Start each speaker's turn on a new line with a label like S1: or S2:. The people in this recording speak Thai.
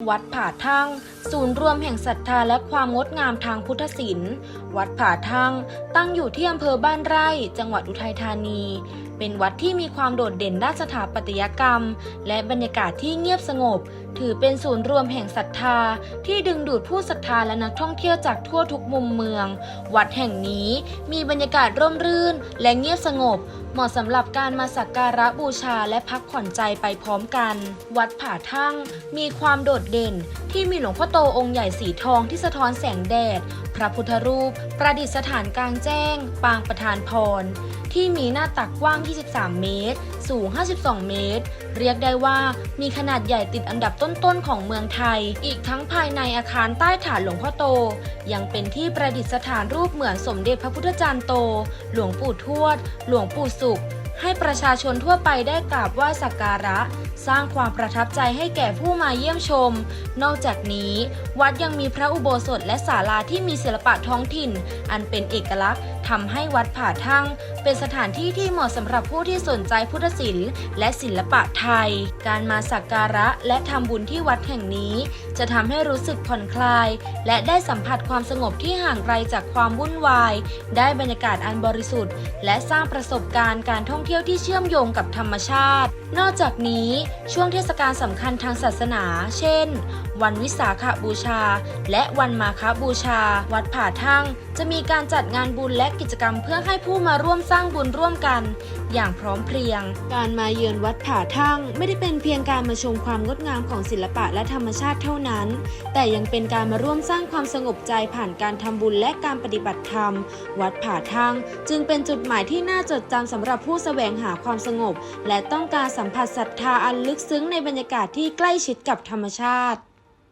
S1: วัดผาทั่งศูนย์รวมแห่งศรัทธาและความงดงามทางพุทธศิลป์ วัดผาทั่ง ตั้งอยู่ที่อำเภอบ้านไร่ จังหวัดอุทัยธานี เป็นวัดที่มีความโดดเด่นด้านสถาปัตยกรรม และบรรยากาศที่เงียบสงบ ถือเป็นศูนย์รวมแห่งศรัทธา ที่ดึงดูดผู้ศรัทธาและนักท่องเที่ยวจากทั่วทุกมุมเมือง วัดแห่งนี้มีบรรยากาศร่มรื่น และเงียบสงบ เหมาะสำหรับการมาสักการะบูชาและพักผ่อนใจไปพร้อมกัน วัดผาทั่งมีความโดดเด่นที่มีหลวงพ่อโตองค์ใหญ่สีทองที่สะท้อนแสงแดด พระพุทธรูป ประดิษฐานกลางแจ้ง ปางประธานพร ที่มีหน้าตักกว้าง 23 เมตร สูง 52 เมตร เรียกได้ว่ามีขนาดใหญ่ติดอันดับต้นๆของเมืองไทย อีกทั้งภายในอาคารใต้ฐานหลวงพ่อโต ยังเป็นที่ประดิษฐานรูปเหมือนสมเด็จพระพุทธจารย์โต หลวงปู่ทวด หลวงปู่สุข ให้ประชาชนทั่วไปได้กราบไหว้สักการะ สร้างความประทับใจให้แก่ผู้มาเยี่ยมชม นอกจากนี้ วัดยังมีพระอุโบสถและศาลาที่มีศิลปะท้องถิ่น อันเป็นเอกลักษณ์ทำให้วัดผาทั่ง เป็นสถานที่ที่เหมาะสำหรับผู้ที่สนใจพุทธศิลป์และศิลปะไทย การมาสักการะและทำบุญที่วัดแห่งนี้ จะทำให้รู้สึกผ่อนคลาย และได้สัมผัสความสงบที่ห่างไกลจากความวุ่นวาย ได้บรรยากาศอันบริสุทธิ์ และสร้างประสบการณ์การท่องเที่ยวที่เชื่อมโยงกับธรรมชาติ นอกจากนี้ช่วงเทศกาลสำคัญทางศาสนา เช่น วันวิสาขบูชา และวันมาฆบูชา วัดผาทั่ง จะมีการจัดงานบุญและกิจกรรมเพื่อให้ผู้มาร่วมสร้างบุญร่วมกัน อย่างพร้อมเพรียง การมาเยือนวัดผาทั่ง ไม่ได้เป็นเพียงการมาชมความงดงามของศิลปะและธรรมชาติเท่านั้น แต่ยังเป็นการมาร่วมสร้างความสงบใจผ่านการทำบุญและการปฏิบัติธรรม วัดผาทั่ง จึงเป็นจุดหมายที่น่าจดจำสำหรับผู้แสวงหาความสงบ และต้องการสัมผัสศรัทธาอันลึกซึ้งในบรรยากาศที่ใกล้ชิดกับธรรมชาติ